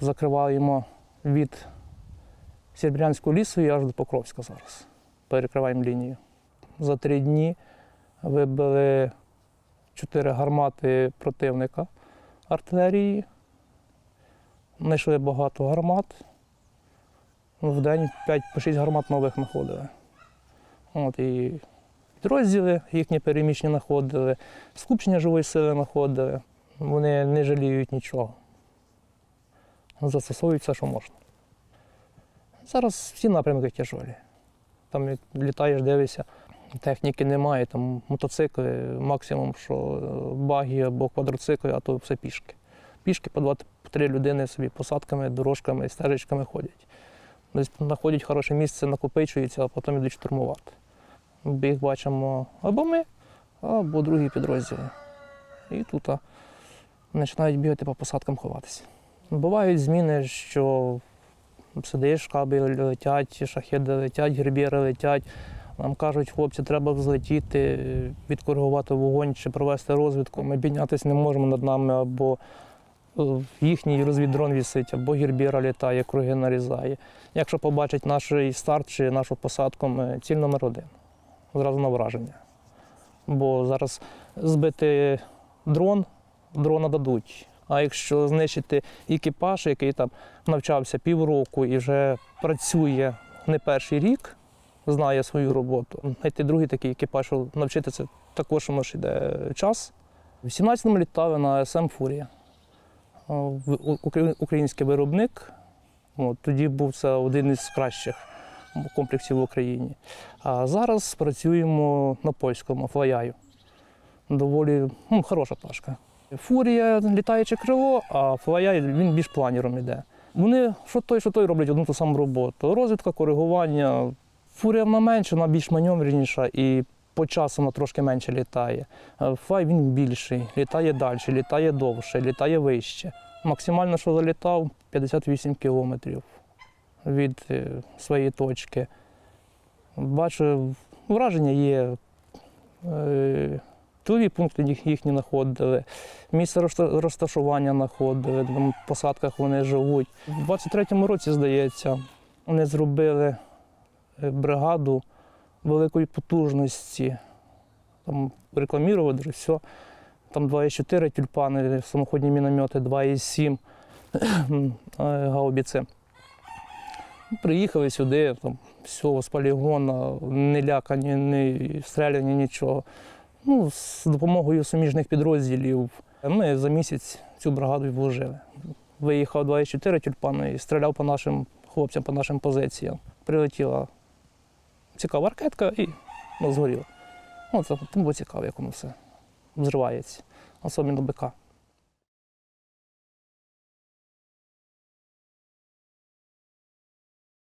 закриваємо від Сєрбрянського лісу і аж до Покровська зараз. Перекриваємо лінію. За три дні вибили чотири гармати противника артилерії. Знайшли багато гармат. В день 5-6 гармат нових знаходили. От, і підрозділи їхні переміщені знаходили, скупчення живої сили знаходили. Вони не жаліють нічого. Застосовують все, що можна. Зараз всі напрямки тяжолі. Там літаєш, дивишся, техніки немає, там мотоцикли, максимум, що е, баги або квадроцикли, а то все пішки. Пішки по 2-3 людини собі посадками, дорожками, стежечками ходять. Десь знаходять хороше місце, накопичуються, а потім йдуть штурмувати. Ми їх бачимо або ми, або другі підрозділи. І тут а, починають бігати по посадкам ховатися. Бувають зміни, що сидиш, каби летять, шахеди летять, гербєри летять. Нам кажуть, хлопці, треба взлетіти, відкоригувати вогонь чи провести розвідку. Ми піднятися не можемо над нами, або е, їхній розвіддрон вісить, або гірбіра літає, круги нарізає. Якщо побачить наш старт чи нашу посадку, ми ціль номер один. Зразу на враження. Бо зараз збити дрон, дрона дадуть. А якщо знищити екіпаж, який там навчався півроку і вже працює не перший рік, знає свою роботу, знайти другий такий екіпаж, навчитися також ж йде час. В 17-му літали на СМ Фурія. У- укра- Український виробник. Тоді був це один із кращих комплексів в Україні. А зараз працюємо на польському флаяю. Доволі ну, хороша пташка. Фурія літаюче крило, а флаяй він більш планіром йде. Вони що той, що той роблять одну ту саму роботу. Розвідка, коригування. Фурія вона менша, вона більш маневреніша і по часу вона трошки менше літає. Е, Флай він більший, літає далі, літає довше, літає вище. Максимально, що залітав, 58 кілометрів від е, своєї точки. Бачу, враження є. Е, Тилові пункти їхні знаходили, місце розташування знаходили, в посадках вони живуть. У 23-му році, здається, вони зробили е, бригаду великої потужності. Там рекламірували все. Там 2,4 тюльпани, самоходні міномети, 2,7 е, гаубіці. Приїхали сюди, там все з полігона, не лякані, не стріляні, нічого. Ну, з допомогою суміжних підрозділів ми за місяць цю бригаду вложили. Виїхав 24 тюльпани і стріляв по нашим хлопцям, по нашим позиціям. Прилетіла цікава ракетка і ну, згоріла. Ну, це було цікаво, як воно все взривається, особливо БК.